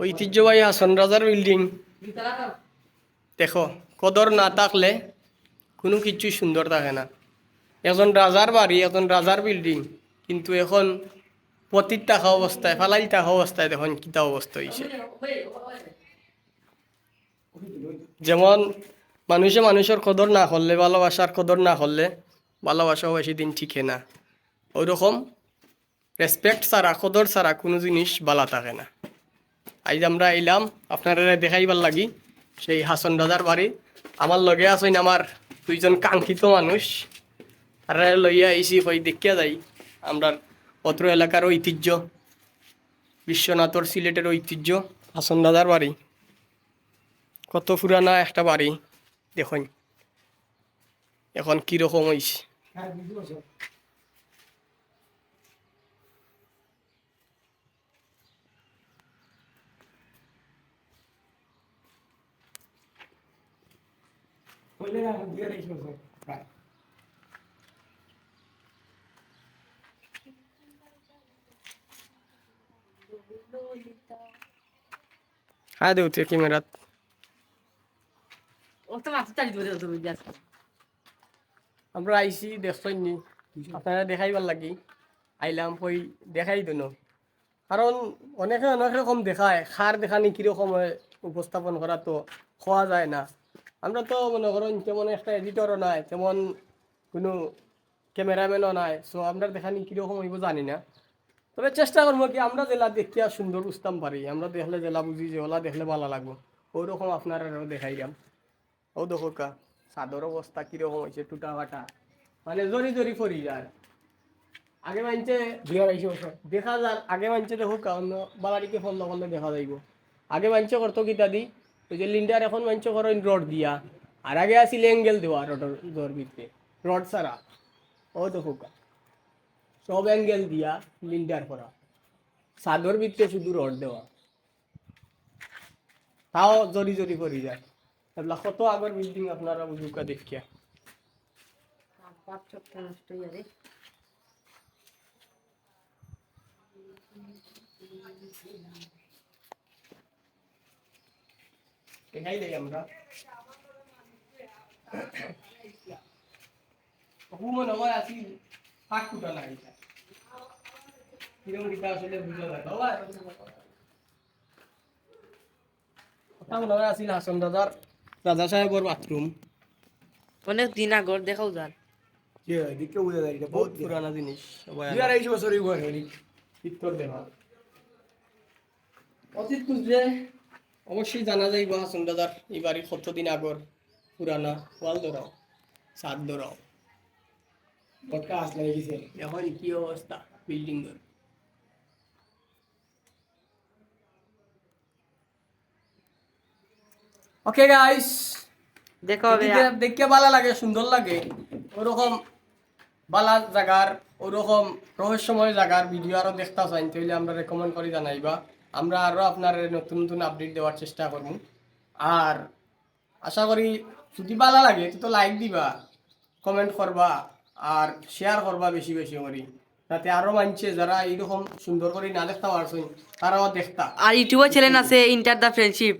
ঐতিহ্যবাহী হাসন রাজার বিল্ডিং দেখো কদর না থাকলে কোনো কিছু সুন্দর থাকে না। এখন রাজার বাড়ি এখন রাজার বিল্ডিং কিন্তু এখন পতিত থাকা অবস্থায় ফালাই থাকা অবস্থায় দেখুন কিতা অবস্থা হয়েছে যেমন মানুষে মানুষের কদর না করলে ভালোবাসার কদর না করলে ভালোবাসাও বেশি দিন ঠিকে না। ওইরকম রেসপেক্ট ছাড়া, কদর ছাড়া কোনো জিনিস বালা থাকে না। আজ আমরা এলাম, আপনারা দেখাইবার লাগি সেই হাসন দাদার বাড়ি। আমার লগে আছেন আমার দুইজন কাঙ্ক্ষিত মানুষ। আর লইয়া আইসি হই দেখিয়া যাই। আমরা অত্র এলাকার ঐতিহ্য, বিশ্বনাথর সিলেটের ঐতিহ্য, হাসন দাদার বাড়ি। কত পুরানা একটা বাড়ি, দেখুন। এখন কীরকম হইছে। দেউতে ক্যামেরাত ও তো মাছ চালি দিবে তুমি গ্যাস আমরা আইসি দেখছই নি? আপনারা দেখাইবার লাগি। আইলাম কই দেখাই দিন কারণ অনেকে অনেক রকম দেখায়। খার দেখানি কীরকম হয় উপস্থাপন করা তো খোয়া যায় না। আমরা তো মনে করেন তেমন একটা এডিটরও নাই, তেমন কোনো ক্যামেরাম্যানও নাই সো আমরা দেখানি কীরকম হইব জানি না। তবে চেষ্টা করব কি আমরা জেলা দেখিয়া সুন্দর বুঝতাম পারি, আমরা দেখলে জেলা বুঝি যে ওলা দেখলে ভালো লাগবো। ওরকম আপনারা দেখাই যাম ও দেখো কা, চাদর অবস্থা কীরকম হয়েছে টুটা ফাটা মানে জরি জরি ফরি যায় আগে মানছে দেখা যার আগে মানছে দেখো কা, অন্য বালাটিকে ফল করলে দেখা যাইব। আগে মানছে করতো দি। ওই লিন্ডার এখন মানছে করো রড দিয়া। আর আগে আসিল এঙ্গেল দেওয়া রডর জোর ভিতরে রড ছাড়া। ও দেখো কা সব অ্যাঙ্গেল দিয়া লিন্ডার করা চাদর ভিতরে শুধু রড দেওয়া। তাও জরি জরি করি যায়। এগুলা কত আগর বিল্ডিং আপনারা বুঝুকা দেখিয়া। নষ্ট দেখাই দেই আমরা বহু মনে হয় আসি ফাঁক ফুটা লাগিছে কিরম কিতা আসলে বুঝা যায় বাবা কথা মনে আসিল হাসন দাদার রাজা সাহেবর বাথরুম অনেক দিন আগর দেখাও যান বহুত পুরানা জিনিস সবাই উত্তর দেওয়া অতীত অবশ্যই জানা যাইব হাসন দাদার এই বাড়ি কতদিন আগর? পুরানা? ওয়াল ধরাও ছাদ ধরাও এখন কি অবস্থা বিল্ডিং এর ওকে গাইস দেখা দেখতে ভালো লাগে সুন্দর লাগে। ওরকম বালা জায়গার ওরকম রহস্যময় জায়গার ভিডিও আরও দেখতে চাই তাহলে আমরা রেকমেন্ড করে জানাইবা। আমরা আরও আপনার নতুন নতুন আপডেট দেওয়ার চেষ্টা করব। আর আশা করি যদি ভালো লাগে তো লাইক দিবা কমেন্ট করবা আর শেয়ার করবা বেশি বেশি করি যাতে আরও মানছে যারা এইরকম সুন্দর করে না দেখতে পারছেন তারাও দেখতা আর ইউটিউবে চ্যানেল আছে ইন্টার দ্য ফ্রেন্ডশিপ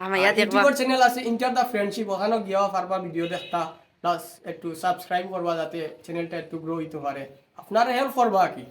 আমার দেখবা। চ্যানেল আছে ইন্টার দ্য ফ্রেন্ডশিপ ওখানেও গিয়েও পারবা ভিডিও দেখতা প্লাস একটু সাবস্ক্রাইব করবা যাতে চ্যানেলটা একটু গ্রো হইতে পারে। আপনারা হেল্প করবা কি।